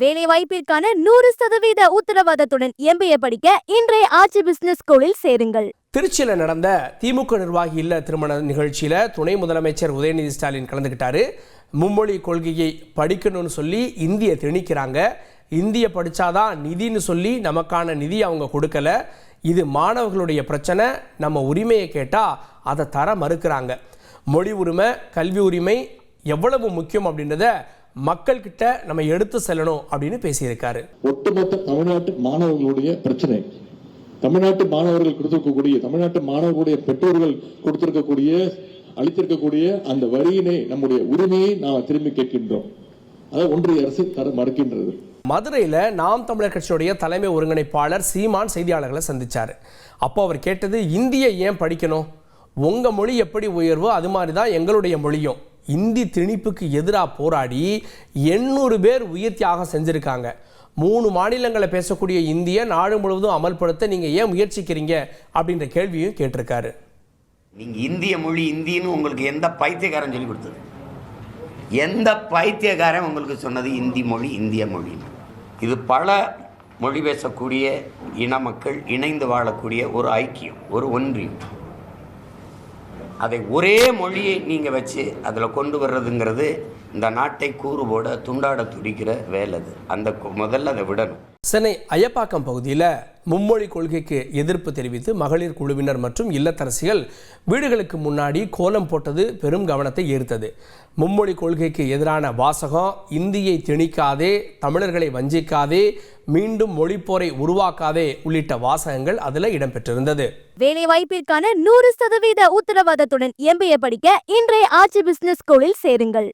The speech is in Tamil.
வேலை வாய்ப்பிற்கான நூறு சதவீத உத்தரவாதத்துடன் எம்பிஏ படிக்க இன்றைய ஆட்சி பிசினஸ் ஸ்கூலில் சேருங்கள். திருச்சியில் நடந்த திமுக நிர்வாகி இல்ல திருமண நிகழ்ச்சியில் துணை முதலமைச்சர் உதயநிதி ஸ்டாலின் கலந்துக்கிட்டாரு மும்மொழி கொள்கையை படிக்கணும்னு சொல்லி இந்திய திணிக்கிறாங்க. இந்திய படித்தாதான் நிதின்னு சொல்லி நமக்கான நிதி அவங்க கொடுக்கல. இது மாணவர்களுடைய பிரச்சனை. நம்ம உரிமையை கேட்டால் அதை தர மறுக்கிறாங்க. மொழி உரிமை கல்வி உரிமை எவ்வளவு முக்கியம் அப்படின்றத மக்கள்கிட்ட நம்ம எடுத்து செல்லணும் அப்படின்னு பேசியிருக்காரு. ஒட்டுமொத்த தமிழ்நாட்டு மாணவர்களுடைய பிரச்சனை தமிழ்நாட்டு மாணவர்கள் கொடுத்திருக்கக்கூடிய தமிழ்நாட்டு மாணவர்களுடைய பெற்றோர்கள் கொடுத்திருக்கக்கூடிய அளித்திருக்கக்கூடிய அந்த வரியினை நம்முடைய உரிமையை நாம் திரும்பி கேட்கின்றோம். அதை ஒன்றிய அரசு தர மறுக்கின்றது. மதுரையில் நாம் தமிழர் கட்சியுடைய தலைமை ஒருங்கிணைப்பாளர் சீமான் செய்தியாளர்களை சந்திச்சார். அப்போ அவர் கேட்டது இந்தியை ஏன் படிக்கணும்? உங்கள் மொழி எப்படி உயர்வோ அது மாதிரி தான் எங்களுடைய மொழியும். இந்தி திணிப்புக்கு எதிராக போராடி எண்ணூறு பேர் உயிர் தியாகம் செஞ்சுருக்காங்க. மூணு மாநிலங்களை பேசக்கூடிய இந்தியை நாடு முழுவதும் அமல்படுத்த நீங்கள் ஏன் முயற்சிக்கிறீங்க? அப்படின்ற கேள்வியும் கேட்டிருக்காரு. நீங்கள் இந்திய மொழி இந்தின்னு உங்களுக்கு எந்த பைத்தியக்காரன் சொல்லி கொடுத்தது? எந்த பைத்தியக்காரன் உங்களுக்கு சொன்னது இந்தி மொழி இந்திய மொழி இது பல மொழி பேசக்கூடிய இன மக்கள் இணைந்து வாழக்கூடிய ஒரு ஐக்கியம் ஒரு ஒன்றியம். அதை ஒரே மொழியை நீங்கள் வச்சு அதில் கொண்டு வர்றதுங்கிறது இந்த நாட்டை கூறுபோட துண்டாட துடிக்கிற வேலை அது அந்த முதல்ல அதை விடணும். சென்னை அயப்பாக்கம் பகுதியில் மும்மொழி கொள்கைக்கு எதிர்ப்பு தெரிவித்து மகளிர் குழுவினர் மற்றும் இல்லத்தரசிகள் வீடுகளுக்கு முன்னாடி கோலம் போட்டது பெரும் கவனத்தை ஈர்த்தது. மும்மொழி கொள்கைக்கு எதிரான வாசகம் இந்தியை திணிக்காதே தமிழர்களை வஞ்சிக்காதே மீண்டும் மொழிப்போரை உருவாக்காதே உள்ளிட்ட வாசகங்கள் அதில் இடம்பெற்றிருந்தது. வேலை வாய்ப்பிற்கான நூறு சதவீத உத்தரவாதத்துடன் எம்பிஏ படிக்க இன்றைய ஆட்சி பிசினஸ் ஸ்கூலில் சேருங்கள்.